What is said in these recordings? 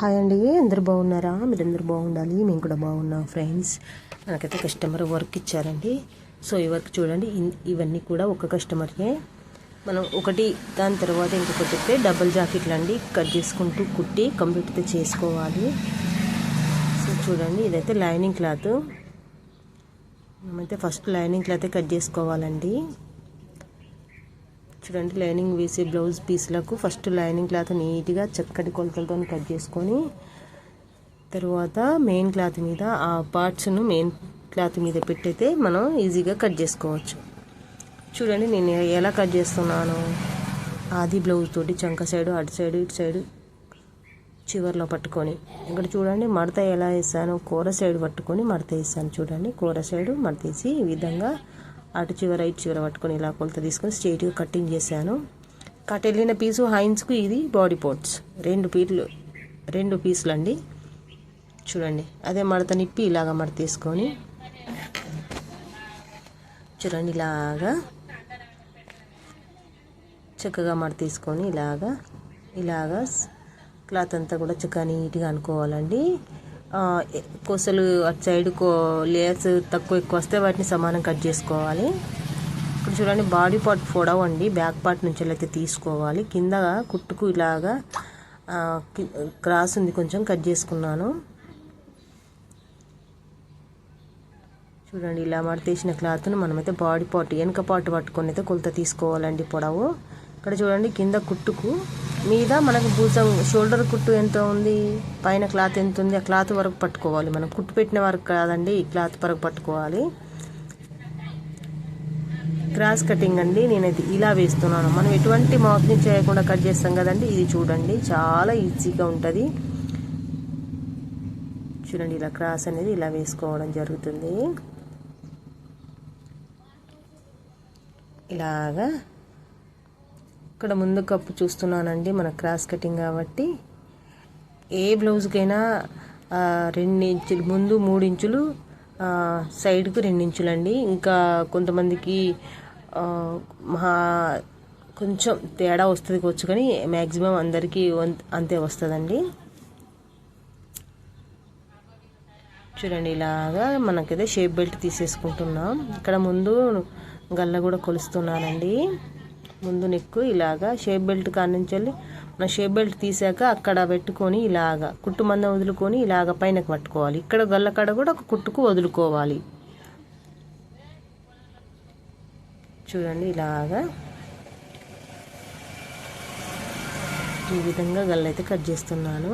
Hi అండి అందరు బాగున్నారా? మీరు అందరు బాగుండాలి మేము కూడా బాగున్నాం ఫ్రెండ్స్. మనకైతే కస్టమర్ వర్క్ ఇచ్చారండి. సో ఈ వర్క్ చూడండి ఇవన్నీ కూడా ఒక కస్టమర్కే. మనం ఒకటి దాని తర్వాత ఇంకొకటి చెప్తే డబుల్ జాకెట్లు అండి కట్ చేసుకుంటూ కుట్టి కంప్లీట్ చేసుకోవాలి. సో చూడండి ఇదైతే లైనింగ్ క్లాత్. మనమైతే ఫస్ట్ లైనింగ్ క్లాత్ కట్ చేసుకోవాలండి. చూడండి లైనింగ్ వేసే బ్లౌజ్ పీస్లకు ఫస్ట్ లైనింగ్ క్లాత్ నీట్గా చక్కటి కొలతలతో కట్ చేసుకొని తర్వాత మెయిన్ క్లాత్ మీద ఆ పార్ట్స్ను మెయిన్ క్లాత్ మీద పెట్టయితే మనం ఈజీగా కట్ చేసుకోవచ్చు. చూడండి నేను ఎలా కట్ చేస్తున్నాను? ఆది బ్లౌజ్ తోటి చంక సైడు అటు సైడు ఇటు సైడు చివర్లో పట్టుకొని. ఇక్కడ చూడండి మడత ఎలా వేసాను కూర సైడ్ పట్టుకొని మడత వేసాను. చూడండి కూర సైడు మడత వేసి ఈ విధంగా అటు చివర ఇటు చివర పట్టుకొని ఇలా కొలత తీసుకొని స్ట్రైట్గా కటింగ్ చేశాను. కట్ వెళ్ళిన పీసు హైన్స్కు ఇది బాడీ పోర్ట్స్ రెండు పీట్లు రెండు పీసులు అండి. చూడండి అదే మడత నిప్పి ఇలాగ మడత తీసుకొని చూడండి ఇలాగా చక్కగా మడత తీసుకొని ఇలాగా ఇలాగా క్లాత్ అంతా కూడా చక్కగా నీట్గా అనుకోవాలండి. కొసలు అటు సైడ్ కో లేయర్స్ తక్కువ ఎక్కువ వస్తే వాటిని సమానం కట్ చేసుకోవాలి. ఇప్పుడు చూడండి బాడీ పార్ట్ పొడవండి అండి బ్యాక్ పార్ట్ నుంచి అయితే తీసుకోవాలి. కింద కుట్టుకు ఇలాగా క్రాస్ ఉంది కొంచెం కట్ చేసుకున్నాను. చూడండి ఇలా మడతేసిన క్లాత్ను మనమైతే బాడీ పార్ట్ వెనక పార్ట్ పట్టుకొని అయితే కొలత తీసుకోవాలండి పొడవు. ఇక్కడ చూడండి కింద కుట్టుకు మీద మనకు భుజం షోల్డర్ కుట్టు ఎంత ఉంది పైన క్లాత్ ఎంత ఉంది ఆ క్లాత్ వరకు పట్టుకోవాలి. మనం కుట్టు పెట్టిన వరకు కాదండి ఈ క్లాత్ వరకు పట్టుకోవాలి. క్రాస్ కటింగ్ అండి నేనైతే ఇలా వేస్తున్నాను. మనం ఎటువంటి మౌత్ని చేయకుండా కట్ చేస్తాం కదండి ఇది చూడండి చాలా ఈజీగా ఉంటుంది. చూడండి ఇలా క్రాస్ అనేది ఇలా వేసుకోవడం జరుగుతుంది. ఇలాగా ఇక్కడ ముందు కప్పు చూస్తున్నానండి మన క్రాస్ కటింగ్ కాబట్టి. ఏ బ్లౌజ్కైనా ఆ, రెండు ఇంచులు ముందు మూడు ఇంచులు సైడ్కు రెండు అండి ఇంకా కొంతమందికి మహా కొంచెం తేడా వస్తుంది కావచ్చు కానీ మ్యాక్సిమం అందరికీ అంతే వస్తుందండి. చూడండి ఇలాగా మనకైతే షేప్ బెల్ట్ తీసేసుకుంటున్నాం. ఇక్కడ ముందు గల్ల కూడా కొలుస్తున్నానండి. ముందు నెక్కు ఇలాగా షేప్ బెల్ట్ కాడ నుంచి వెళ్ళి మన షేప్ బెల్ట్ తీసాక అక్కడ పెట్టుకొని ఇలాగా కుట్టు మందం వదులుకొని ఇలాగ పైనకు పట్టుకోవాలి. ఇక్కడ గల్లకాడ కూడా ఒక కుట్టుకు వదులుకోవాలి. చూడండి ఇలాగా ఈ విధంగా గల్లైతే కట్ చేస్తున్నాను.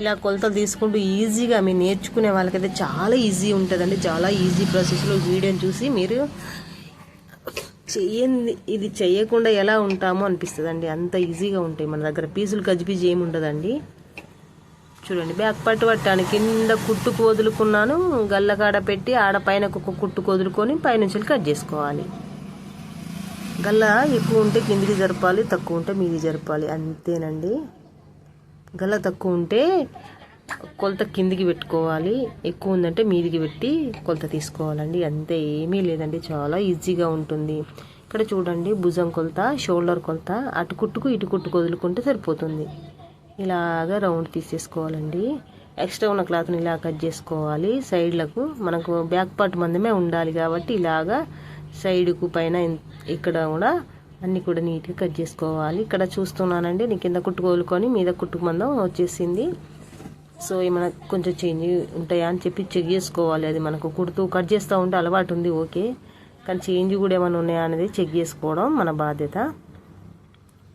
ఇలా కొలతలు తీసుకుంటూ ఈజీగా మీరు నేర్చుకునే వాళ్ళకైతే చాలా ఈజీ ఉంటుందండి. చాలా ఈజీ ప్రాసెస్లో వీడియోని చూసి మీరు చెయ్యంది ఇది చేయకుండా ఎలా ఉంటామో అనిపిస్తుందండి. అంత ఈజీగా ఉంటాయి మన దగ్గర. పీసులు గజిబిజి ఏమి ఉండదండి. చూడండి బ్యాక్ పట్టు పట్టాను కింద కుట్టుకు వదులుకున్నాను. గల్లకాడ పెట్టి ఆడ పైన ఒక కుట్టుకు వదులుకొని పైనుంచి కట్ చేసుకోవాలి. గల్ల ఎక్కువ ఉంటే కిందికి జరపాలి తక్కువ ఉంటే మీది జరపాలి. అంతేనండి. గల్ల తక్కువ ఉంటే కొలత కిందికి పెట్టుకోవాలి. ఎక్కువ ఉందంటే మీదికి పెట్టి కొలత తీసుకోవాలండి. అంతే ఏమీ లేదండి. చాలా ఈజీగా ఉంటుంది. ఇక్కడ చూడండి భుజం కొలత షోల్డర్ కొలత అటు కుట్టుకు ఇటు కుట్టుకు వదులుకుంటే సరిపోతుంది. ఇలాగా రౌండ్ తీసేసుకోవాలండి. ఎక్స్ట్రా ఉన్న క్లాత్ని ఇలా కట్ చేసుకోవాలి. సైడ్లకు మనకు బ్యాక్ పార్ట్ మందమే ఉండాలి కాబట్టి ఇలాగా సైడ్కు పైన ఇక్కడ కూడా అన్నీ కూడా నీట్గా కట్ చేసుకోవాలి. ఇక్కడ చూస్తున్నానండి నేను కింద కుట్టుకోలుకొని మీద కుట్టుకు మందం వచ్చేసింది. సో ఏమైనా కొంచెం చేంజ్ ఉంటాయా అని చెప్పి చెక్ చేసుకోవాలి. అది మనకు కుడుతూ కట్ చేస్తూ ఉంటే అలవాటు ఉంది ఓకే. కానీ చేంజ్ కూడా ఏమైనా ఉన్నాయా అనేది చెక్ చేసుకోవడం మన బాధ్యత.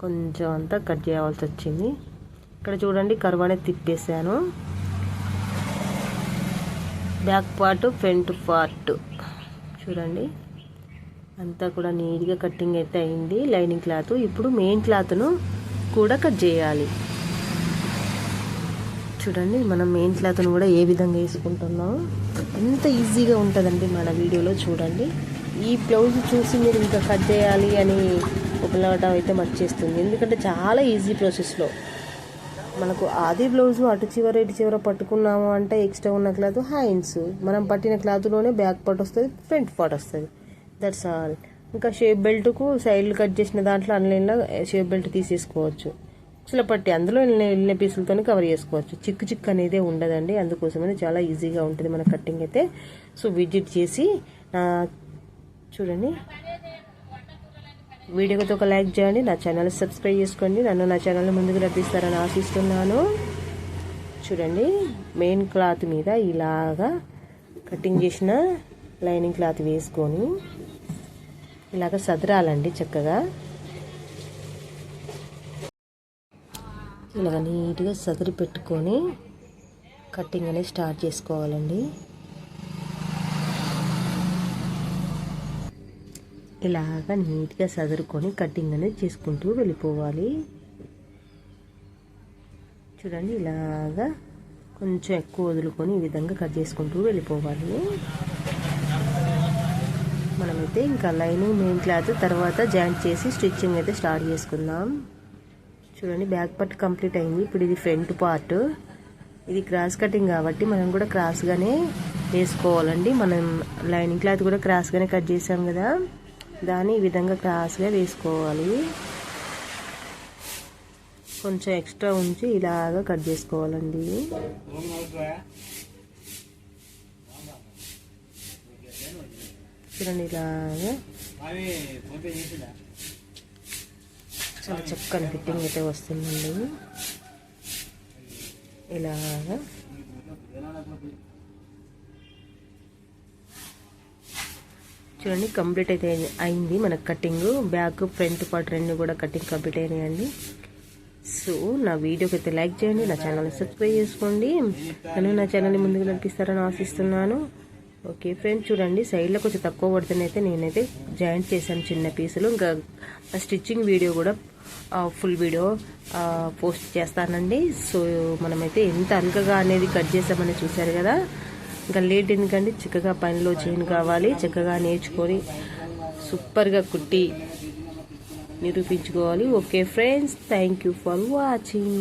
కొంచెం అంతా కట్ చేయవలసి వచ్చింది. ఇక్కడ చూడండి కరువు అనేది తిప్పేసాను బ్యాక్ పార్ట్ ఫ్రంట్ పార్ట్ చూడండి. అంతా కూడా నీట్గా కటింగ్ అయితే అయింది. లైనింగ్ క్లాత్ ఇప్పుడు మెయిన్ క్లాత్ను కూడా కట్ చేయాలి. చూడండి మనం మెయిన్ క్లాత్ను కూడా ఏ విధంగా వేసుకుంటున్నాం. ఎంత ఈజీగా ఉంటుందండి మన వీడియోలో చూడండి. ఈ బ్లౌజ్ చూసి మీరు ఇంకా కట్ చేయాలి అని ఉపలవటం అయితే మర్చేస్తుంది ఎందుకంటే చాలా ఈజీ ప్రాసెస్లో మనకు ఆది బ్లౌజ్ అటు చివర ఇటు చివర పట్టుకున్నాము అంటే ఎక్స్ట్రా ఉన్న క్లాత్ హ్యాండ్స్ మనం పట్టిన క్లాత్లోనే బ్యాక్ పార్ట్ వస్తుంది ఫ్రంట్ పార్ట్ వస్తుంది. దట్స్ ఆల్ ఇంకా షేప్ బెల్ట్కు సైడ్లు కట్ చేసిన దాంట్లో ఆన్లైన్లో షేప్ బెల్ట్ తీసేసుకోవచ్చు. చిలపట్టి అందులో వెళ్ళిన పీసులతోనే కవర్ చేసుకోవచ్చు. చిక్కు చిక్కు అనేది ఉండదండి. అందుకోసమని చాలా ఈజీగా ఉంటుంది మన కటింగ్ అయితే. సో విజిట్ చేసి నా చూడండి. వీడియోకి ఒక లైక్ చేయండి. నా ఛానల్ సబ్స్క్రైబ్ చేసుకోండి. నన్ను నా ఛానల్ ముందుకు రప్పిస్తారని ఆశిస్తున్నాను. చూడండి మెయిన్ క్లాత్ మీద ఇలాగా కటింగ్ చేసిన లైనింగ్ క్లాత్ వేసుకొని ఇలాగ సదరాలండి చక్కగా. ఇలాగ నీట్గా సదిరి పెట్టుకొని కటింగ్ అనేది స్టార్ట్ చేసుకోవాలండి. ఇలాగ నీట్గా సదురుకొని కటింగ్ అనేది చేసుకుంటూ వెళ్ళిపోవాలి. చూడండి ఇలాగా కొంచెం ఎక్కువ వదులుకొని ఈ విధంగా కట్ చేసుకుంటూ వెళ్ళిపోవాలి. మనమైతే ఇంకా లైనింగ్ మెయిన్ క్లాత్ తర్వాత జాయింట్ చేసి స్టిచ్చింగ్ అయితే స్టార్ట్ చేసుకుందాం. చూడండి బ్యాక్ పార్ట్ కంప్లీట్ అయింది. ఇప్పుడు ఇది ఫ్రంట్ పార్ట్. ఇది క్రాస్ కటింగ్ కాబట్టి మనం కూడా క్రాస్గానే వేసుకోవాలండి. మనం లైనింగ్ క్లాత్ కూడా క్రాస్గానే కట్ చేసాం కదా. దాన్ని ఈ విధంగా క్రాస్గా వేసుకోవాలి. కొంచెం ఎక్స్ట్రా ఉంచి ఇలాగా కట్ చేసుకోవాలండి. చూడండి ఇలాగా. చాలా చక్కని ఫిట్టింగ్ అయితే వస్తుందండి. ఇలాగా. చూడండి కంప్లీట్ అయితే అయింది మనకు కటింగ్. బ్యాక్ ఫ్రంట్ పార్ట్ రెండు కూడా కటింగ్ కంప్లీట్ అయినాయండి. సో నా వీడియోకి అయితే లైక్ చేయండి నా ఛానల్ని సబ్స్క్రైబ్ చేసుకోండి. నన్ను నా ఛానల్ని ముందుకు నడిపిస్తారని ఆశిస్తున్నాను. ఓకే ఫ్రెండ్స్ చూడండి సైడ్లో కొంచెం తక్కువ పడుతున్నైతే నేనైతే జాయింట్ చేశాను చిన్న పీసులు ఇంకా స్టిచ్చింగ్ వీడియో కూడా ఫుల్ వీడియో పోస్ట్ చేస్తానండి. సో మనమైతే ఎంత అల్కగా అనేది కట్ చేసామని చూశారు కదా. ఇంకా లేట్ ఎందుకండి? చక్కగా పనిలో చైన్ కావాలి చక్కగా నేర్చుకొని సూపర్గా కుట్టి నిరూపించుకోవాలి. Okay friends thank you for watching